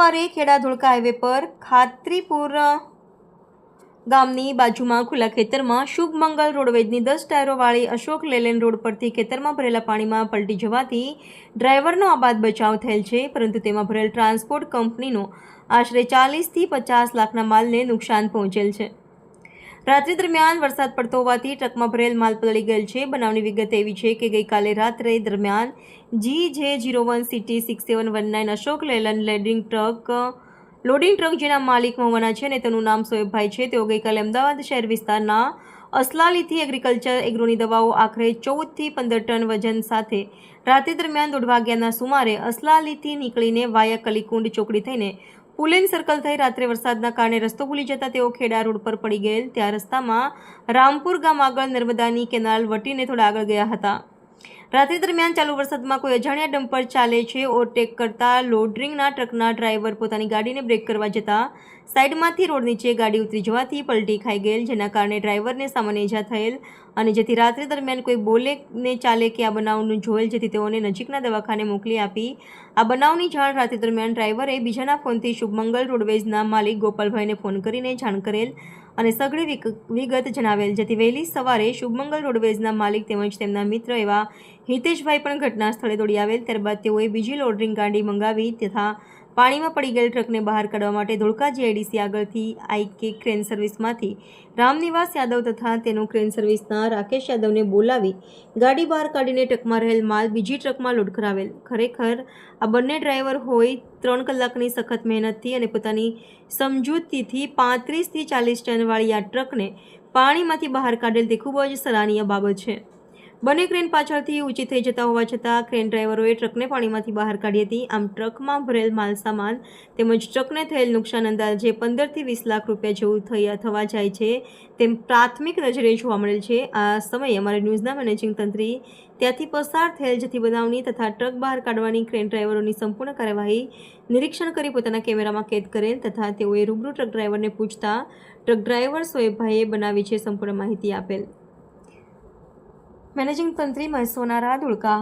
સવારે ખેડા ધોળકા હાઈવે પર ખાત્રીપુર ગામની બાજુમાં ખુલ્લા ખેતરમાં શુભ મંગલ રોડવેજની દસ ટાયરોવાળી અશોક લેલેન રોડ પરથી ખેતરમાં ભરેલા પાણીમાં પલટી જવાથી ડ્રાઈવરનો આબાદ બચાવ થયેલ છે, પરંતુ તેમાં ભરેલ ટ્રાન્સપોર્ટ કંપનીનો આશરે ચાલીસથી પચાસ લાખના માલને નુકસાન પહોંચેલ છે. રાત્રિ દરમિયાન વરસાદ પડતો હોવાથી ટ્રકમાં ભરેલ માલ પલળી ગયેલ છે. બનાવની વિગત એવી છે કે ગઈકાલે રાત્રે દરમિયાન G J zero one C T six seven one nine Ashok Leyland loading truck, loading truck જેના માલિક મહુવાના છે અને તેનું નામ સોએબભાઈ છે. તેઓ ગઈકાલે અમદાવાદ શહેર વિસ્તારના અસલાલીથી એગ્રીકલ્ચર એગ્રોની દવાઓ આખરે ચૌદથી પંદર ટન વજન સાથે રાત્રિ દરમિયાન દોઢ વાગ્યાના સુમારે અસલાલીથી નીકળીને વાયા કલીકુંડ ચોકડી થઈને પુલેન સર્કલ થઈ રાત્રે વરસાદના કારણે રસ્તો ભૂલી જતા તેઓ ખેડા રોડ પર પડી ગયેલ. ત્યાં રસ્તામાં રામપુર ગામ આગળ નર્મદાની કેનાલ વટીને થોડા આગળ ગયા હતા. રાત્રિ દરમિયાન ચાલુ વરસાદમાં કોઈ અજાણ્યા ડમ્પર ચાલે છે ઓવરટેક કરતા લોડરિંગના ટ્રકના ડ્રાઈવર પોતાની ગાડીને બ્રેક કરવા જતા સાઈડમાંથી રોડ નીચે ગાડી ઉતરી જવાથી પલટી ખાઈ ગયેલ, જેના કારણે ડ્રાઈવરને સામાન્ય ઈજા થયેલ અને જેથી રાત્રિ દરમિયાન કોઈ બોલે ને ચાલે કે આ બનાવનું જોયેલ, જેથી તેઓને નજીકના દવાખાને મોકલી આપી. આ બનાવની જાણ રાત્રિ દરમિયાન ડ્રાઈવરે બીજાના ફોનથી શુભમંગલ રોડવેઝના માલિક ગોપાલભાઈને ફોન કરીને જાણ કરેલ અને સઘળી વિગત જણાવેલ, જેથી વહેલી સવારે શુભમંગલ રોડવેઝના માલિક તેમજ તેમના મિત્ર એવા હિતેશભાઈ પણ ઘટના સ્થળે દોડી આવેલ, ત્યારબાદ તેઓએ બીજી લોડરિંગ ગાડી મંગાવી તથા પાણીમાં પડી ગયેલ ટ્રકને બહાર કાઢવા માટે ધોળકા જીઆઈડીસી આગળથી આઈકે ક્રેન સર્વિસમાંથી રામનિવાસ યાદવ તથા તેનો ક્રેન સર્વિસના રાકેશ યાદવને બોલાવી ગાડી બહાર કાઢીને ટ્રકમાં રહેલ માલ બીજી ટ્રકમાં લોડ કરાવેલ. ખરેખર, આ બંને ડ્રાઈવર હોય ત્રણ કલાકની સખત મહેનતથી અને પોતાની સમજૂતીથી પાંત્રીસથી ચાલીસ ટનવાળી આ ટ્રકને પાણીમાંથી બહાર કાઢેલ તે ખૂબ જ સરાહનીય બાબત છે. બંને ક્રેન પાછળથી ઊંચી થઈ જતા હોવા છતાં ક્રેન ડ્રાઈવરોએ ટ્રકને પાણીમાંથી બહાર કાઢી હતી. આમ ટ્રકમાં ભરેલ માલ સામાન તેમજ ટ્રકને થયેલ નુકસાન અંદાજે પંદરથી વીસ લાખ રૂપિયા જેવું થઈ થવા જાય છે તેમ પ્રાથમિક નજરે જોવા મળેલ છે. આ સમયે અમારે ન્યૂઝના મેનેજિંગ તંત્રી ત્યાંથી પસાર થયેલ જતી બનાવની તથા ટ્રક બહાર કાઢવાની ક્રેન ડ્રાઈવરોની સંપૂર્ણ કાર્યવાહી નિરીક્ષણ કરી પોતાના કેમેરામાં કેદ કરેલ તથા તેઓએ રૂબરૂ ટ્રક ડ્રાઈવરને પૂછતા ટ્રક ડ્રાઈવર સોએબભાઈએ બનાવી છે સંપૂર્ણ માહિતી આપેલ. મેનેજિંગ તંત્રીમાં સોનારા ધુળકા